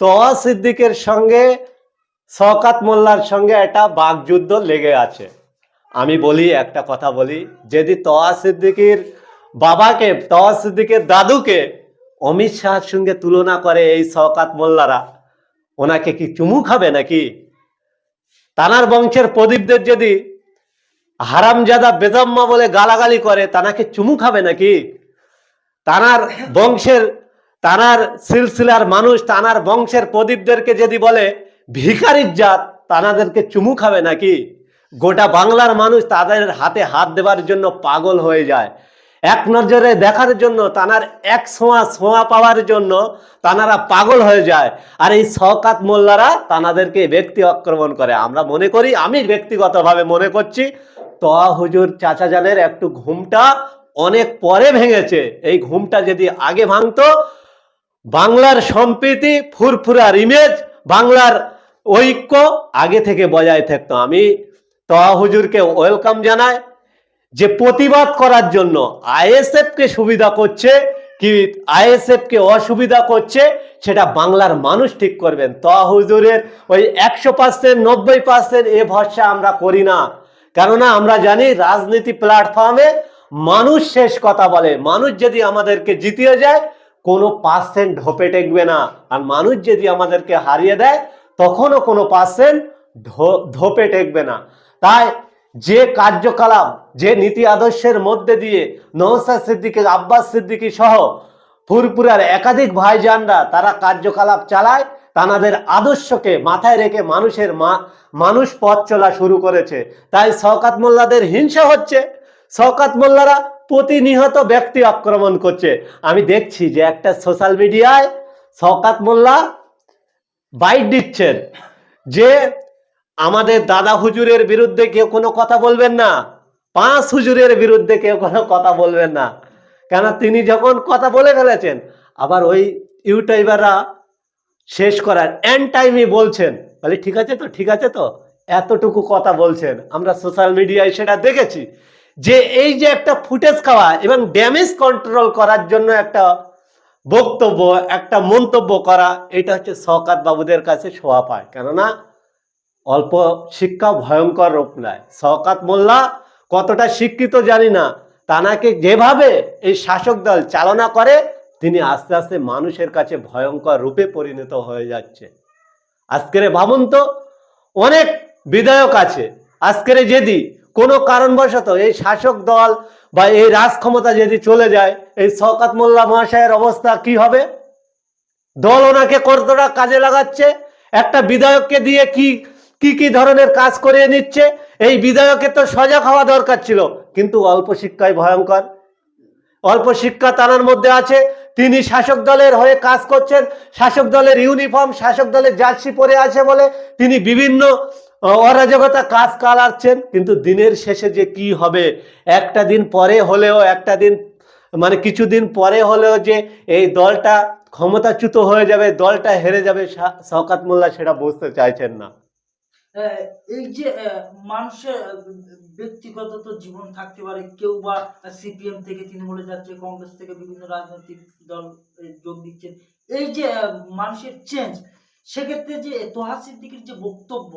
তোয়া সিদ্দিকের সঙ্গে শওকাত মোল্লার সঙ্গে একটা বাগযুদ্ধ লেগে আছে। আমি বলি, একটা কথা বলি, যদি তোয়া সিদ্দিকির বাবাকে, তোয়া সিদ্দিকের দাদুকে অমিত শাহর সঙ্গে তুলনা করে এই শওকাত মোল্লারা, ওনাকে কি চুমু খাবে নাকি? তানার বংশের প্রদীপদের যদি হারামজাদা বেজম্মা বলে গালাগালি করে, তানাকে চুমু খাবে নাকি? তানার বংশের তানার সিলসিলার মানুষ, তানার বংশের প্রদীপদেরকে যদি বলে, ভিখারির জাত, তানাদেরকে চুমু খাবে নাকি? গোটা বাংলার মানুষ তাদের হাতে হাত দেওয়ার জন্য পাগল হয়ে যায়। এক নজরে দেখার জন্য, তানার এক ছোঁয়া ছোঁয়া পাওয়ার জন্য তানারা পাগল হয়ে যায়। আর এই শওকাত মোল্লারা তানাদেরকে ব্যক্তি আক্রমণ করে। আমরা মনে করি, আমি ব্যক্তিগতভাবে মনে করছি তোয়া হুজুর চাচা জানের একটু ঘুমটা অনেক পরে ভেঙেছে। এই ঘুমটা যদি আগে ভাঙতো বাংলার সম্প্রীতি ফুরফুরার ইমেজ, বাংলার ঐক্য আগে থেকে বজায় থাকতো। আমি তোয়া হুজুরকে ওয়েলকাম জানাই যে প্রতিবাদ করার জন্য আইএসএফ কে সুবিধা করছে কি আইএসএফ কে অসুবিধা করছে সেটা বাংলার মানুষ ঠিক করবেন। তোয়া হুজুরের ওই একশো পার্সেন্ট, নব্বই পার্সেন্ট এ ভরসা আমরা করি না। কেননা আমরা জানি রাজনীতি প্ল্যাটফর্মে মানুষ শেষ কথা বলে। মানুষ যদি আমাদেরকে জিতিয়ে যায় কোনো পার্সেন্ট ঢোপে টেকবে না। আর মানুষ যদি আমাদেরকে হারিয়ে দেয়, তখনও কোনো পার্সেন্ট ধোপে টেকবে না। তাই যে কার্যকলাপ, যে নীতি আদর্শের মধ্যে দিয়ে নৌসাদ সিদ্দিকী, আব্বাস সিদ্দিকী সহ ফুরপুরার একাধিক ভাইজানরা তারা কার্যকলাপ চালায়, তানাদের আদর্শকে মাথায় রেখে মানুষের মানুষ পথ চলা শুরু করেছে। তাই শওকাত মোল্লাদের হিংসা হচ্ছে। শওকাত মোল্লারা প্রতিনিহত ব্যক্তি আক্রমণ করছে। আমি দেখছি যে একটা সোশ্যাল মিডিয়ায় শওকাত মোল্লা বাইট দিচ্ছেন, যে আমাদের দাদা হুজুরের বিরুদ্ধে কেউ কোনো কথা বলবেন না, পাঁচ হুজুরের বিরুদ্ধে কেউ কোনো কথা বলবেন না। কেন তিনি যখন কথা বলে ফেলেছেন, আবার ওই ইউটিউবাররা শেষ করার এন্ড টাইমে বলছেন। বলে, ঠিক আছে তো, ঠিক আছে তো, এতটুকু কথা বলছেন। আমরা সোশ্যাল মিডিয়ায় সেটা দেখেছি। যে এই যে একটা ফুটেজ খাওয়া এবং ড্যামেজ কন্ট্রোল করার জন্য একটা বক্তব্য, একটা মন্তব্য করা, এটা হচ্ছে শওকাত বাবুদের কাছে শোয়া পায়। কেননা অল্প শিক্ষা ভয়ঙ্কর রূপ নেয়। শওকাত মোল্লা কতটা শিক্ষিত জানি না। তানাকে যেভাবে এই শাসক দল চালনা করে, তিনি আস্তে আস্তে মানুষের কাছে ভয়ঙ্কর রূপে পরিণত হয়ে যাচ্ছে। আজকের ভাবুন তো, অনেক বিধায়ক আছে। আজকের যদি কোনো কারণবশত এই শাসক দল বা এই রাজ ক্ষমতা যদি চলে যায়, এই শওকাত মোল্লা মহাশয়ের অবস্থা কি হবে? দল ওনাকে কতটা কাজে লাগাচ্ছে? একটা বিধায়ককে দিয়ে কি কি কি ধরনের কাজ করিয়ে নিচ্ছে? এই বিধায়কের তো সজাগ হওয়া দরকার ছিল, কিন্তু অল্প শিক্ষায় ভয়ঙ্কর। অল্প শিক্ষা তানার মধ্যে আছে, তিনি শাসক দলের হয়ে কাজ করছেন, শাসক দলের ইউনিফর্ম, শাসক দলের জার্সি পরে আছে বলে তিনি বিভিন্ন অরাজকতা কাজ কালাচ্ছেন, কিন্তু দিনের শেষে যে কি হবে, একটা দিন পরে হলেও, একটা দিন মানে কিছুদিন পরে হলেও যে এই দলটা ক্ষমতাচ্যুত হয়ে যাবে, দলটা হেরে যাবে শওকাত মোল্লা সেটা বুঝতে চাইছেন না। এই যে মানুষের ব্যক্তিগত তো জীবন থাকতে পারে, কেউ বা সিপিএম থেকে তিনি তৃণমূলে যাচ্ছে, কংগ্রেস থেকে বিভিন্ন রাজনৈতিক দল যোগ দিচ্ছেন, এই যে মানুষের চেঞ্জ সেক্ষেত্রে যে তোহা সিদ্দিকির যে বক্তব্য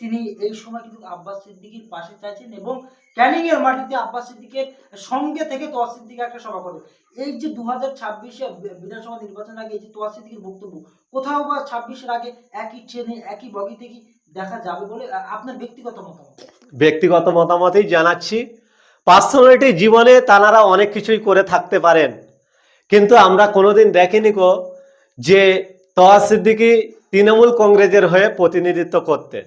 তিনি এই সময় কিন্তু আব্বাস সিদ্দিকির পাশে চাইছেন এবং ক্যানিং এর মাটিতে আব্বাস সিদ্দিকের সঙ্গে থেকে তোয়া সিদ্দিক একটা সভা করে এই যে দু হাজার ছাব্বিশে বিধানসভা নির্বাচনের আগে এই যে তোয়া সিদ্দিকির বক্তব্য, কোথাও বা ছাব্বিশের আগে একই ট্রেনে, একই বগিতে কি দেখা যাবে বলে আপনার ব্যক্তিগত মতামত? ব্যক্তিগত মতামতই জানাচ্ছি। পার্সোনালিটি জীবনে তানারা অনেক কিছুই করে থাকতে পারেন। কিন্তু আমরা কোনোদিন দেখিনি গো যে তোয়া সিদ্দিকি তৃণমূল কংগ্রেসের হয়ে প্রতিনিধিত্ব করতেন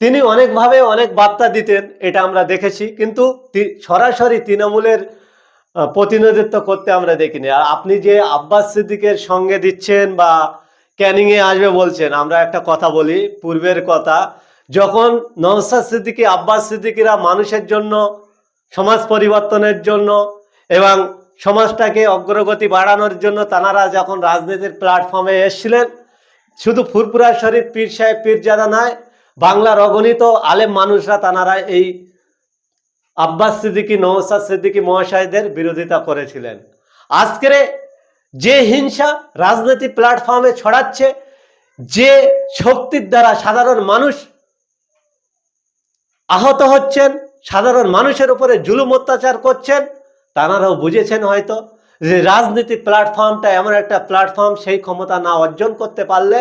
তিনি অনেকভাবে অনেক বার্তা দিতেন, এটা আমরা দেখেছি। কিন্তু সরাসরি তৃণমূলের প্রতিনিধিত্ব করতে আমরা দেখিনি। আর আপনি যে আব্বাস সিদ্দিকের সঙ্গে দিচ্ছেন বা ক্যানিংয়ে আসবে বলছেন, আমরা একটা কথা বলি, পূর্বের কথা। যখন নওসাদ সিদ্দিকী, আব্বাস সিদ্দিকিরা মানুষের জন্য, সমাজ পরিবর্তনের জন্য এবং সমাজটাকে অগ্রগতি বাড়ানোর জন্য তানারা যখন রাজনীতির প্ল্যাটফর্মে এসেছিলেন, শুধু ফুরপুরা শরীফ পীর সাহেব, পীরজাদা নয় বাংলার অগণিত আলেম মানুষরা তানারা এই আব্বাস সিদ্দিকী নওসাদ সিদ্দিকী মহাশয়দের বিরোধিতা করেছিলেন। আজকের যে হিংসা রাজনীতি প্ল্যাটফর্মে ছড়াচ্ছে, যে শক্তির দ্বারা সাধারণ মানুষ আহত হচ্ছেন, সাধারণ মানুষের উপরে জুলুম অত্যাচার করছেন, তারাও বুঝেছেন হয়তো যে রাজনীতি প্ল্যাটফর্মটা এমন একটা প্ল্যাটফর্ম সেই ক্ষমতা না অর্জন করতে পারলে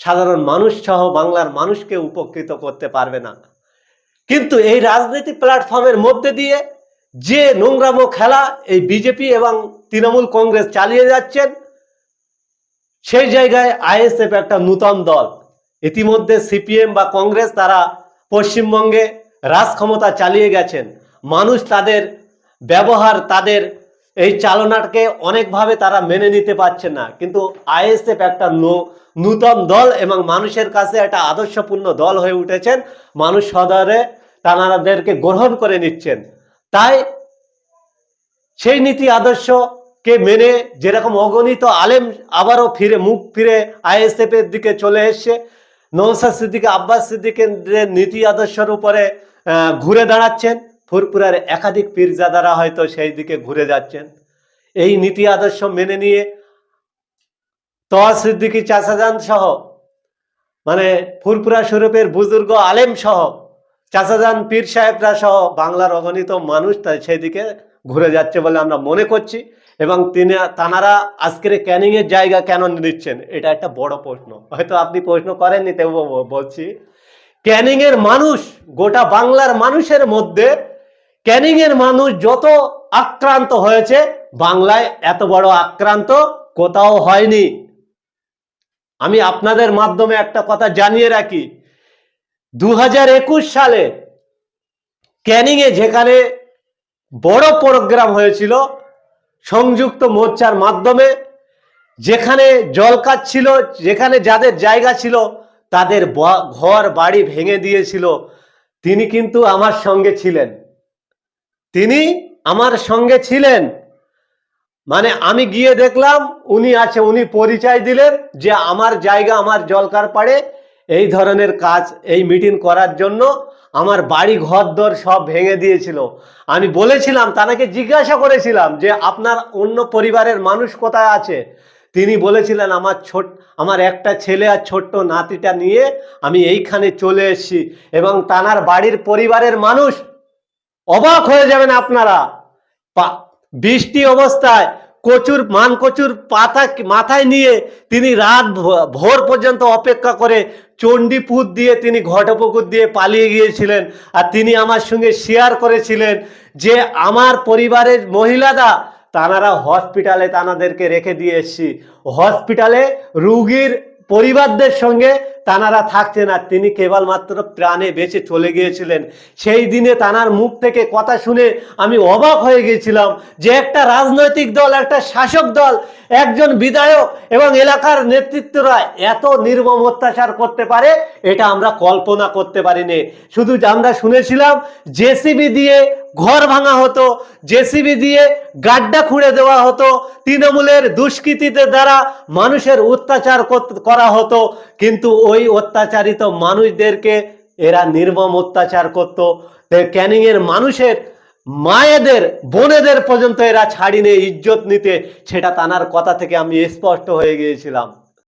সাধারণ মানুষ সহ বাংলার মানুষকে উপকৃত করতে পারবে না। কিন্তু এই রাজনীতি প্ল্যাটফর্মের মধ্যে দিয়ে যে নোংরামো খেলা এই বিজেপি এবং তৃণমূল কংগ্রেস চালিয়ে যাচ্ছেন, সেই জায়গায় আইএসএফ একটা নূতন দল। ইতিমধ্যে সিপিএম বা কংগ্রেস তারা পশ্চিমবঙ্গে রাজ ক্ষমতা চালিয়ে গেছেন। মানুষ তাদের ব্যবহার, তাদের এই চালনাকে অনেকভাবে তারা মেনে নিতে পারছে না। কিন্তু আইএসএফ একটা নূতন দল এবং মানুষের কাছে একটা আদর্শপূর্ণ দল হয়ে উঠেছেন। মানুষ সদরে তানাদেরকে গ্রহণ করে নিচ্ছেন। তাই সেই নীতি আদর্শকে মেনে যেরকম অগণিত আলেম আবারও ফিরে, মুখ ফিরে আইএসএফ এর দিকে চলে এসছে। নৌসাদ সিদ্দিকে, আব্বাস সিদ্দিকের নীতি আদর্শের উপরে ঘুরে দাঁড়াচ্ছেন। ফুরপুরার একাধিক পীরজাদারা হয়তো সেই দিকে ঘুরে যাচ্ছেন। এই নীতি আদর্শ মেনে নিয়ে তোয়া সিদ্দিকি চাষাজান সহ মানে ফুরপুরা স্বরূপের বুজুর্গ আলেম সহ চাষাজান পীর সাহেবরা সহ বাংলার অগণিত মানুষ তাই সেদিকে ঘুরে যাচ্ছে বলে আমরা মনে করছি এবং তিনি, তানারা আজকের ক্যানিং এর জায়গা কেন নিচ্ছেন? এটা একটা বড় প্রশ্ন। হয়তো আপনি প্রশ্ন করেননি তবুও ব- বলছি। ক্যানিং এর মানুষ, গোটা বাংলার মানুষের মধ্যে ক্যানিং এর মানুষ যত আক্রান্ত হয়েছে, বাংলায় এত বড় আক্রান্ত কোথাও হয়নি। আমি আপনাদের মাধ্যমে একটা কথা জানিয়ে রাখি। দু হাজার একুশ সালে ক্যানিংয়ে যেখানে বড় প্রোগ্রাম হয়েছিল, সংযুক্ত মোর্চার মাধ্যমে, যেখানে জল কাজ ছিল, যেখানে যাদের জায়গা ছিল, তাদের ঘর বাড়ি ভেঙে দিয়েছিল। তিনি কিন্তু আমার সঙ্গে ছিলেন। তিনি আমার সঙ্গে ছিলেন। মানে আমি গিয়ে দেখলাম, উনি আছে, উনি পরিচয় দিলেন যে আমার জায়গা, আমার জলকার পাড়ে এই ধরনের কাজ, এই মিটিং করার জন্য আমার বাড়ি ঘর দর সব ভেঙে দিয়েছিল। আমি বলেছিলাম তাকে জিজ্ঞাসা করেছিলাম যে, আপনার অন্য পরিবারের মানুষ কোথায় আছে? তিনি বলেছিলেন, আমার ছোট, আমার একটা ছেলে আর ছোট্ট নাতিটা নিয়ে আমি এইখানে চলে এসেছি এবং তানার বাড়ির পরিবারের মানুষ অবাক হয়ে যাবেন আপনারা। বৃষ্টি অবস্থায় কচুর, মান কচুর পাতা মাথায় নিয়ে তিনি রাত ভোর পর্যন্ত অপেক্ষা করে চণ্ডীপুর দিয়ে তিনি ঘটপুকুর দিয়ে পালিয়ে গিয়েছিলেন আর তিনি আমার সঙ্গে শেয়ার করেছিলেন যে আমার পরিবারের মহিলারা, তানারা হসপিটালে তানাদেরকে রেখে দিয়ে এসছি। হসপিটালে রুগীর পরিবারদের সঙ্গে তানারা থাকছে না তিনি কেবলমাত্র প্রাণে বেঁচে চলে গিয়েছিলেন। সেই দিনে তানার মুখ থেকে কথা শুনে আমি অবাক হয়ে গিয়েছিলাম যে একটা রাজনৈতিক দল, একটা শাসক দল, একজন বিধায়ক এবং এলাকার নেতৃত্বরা এত নির্মম অত্যাচার করতে পারে, এটা আমরা কল্পনা করতে পারিনি। শুধু আমরা শুনেছিলাম, জেসিবি দিয়ে ঘর ভাঙা হতো, জেসিবি দিয়ে গাড্ডা খুঁড়ে দেওয়া হতো, তৃণমূলের দুষ্কৃতীদের দ্বারা মানুষের অত্যাচার করা হতো, কিন্তু ওই অত্যাচারিত মানুষদেরকে এরা নির্মম অত্যাচার করত। ক্যানিং এর মানুষের মায়েদের, বোনেদের পর্যন্ত এরা ছাড়িনে ইজ্জত নিতে, সেটা তানার কথা থেকে আমি স্পষ্ট হয়ে গিয়েছিলাম।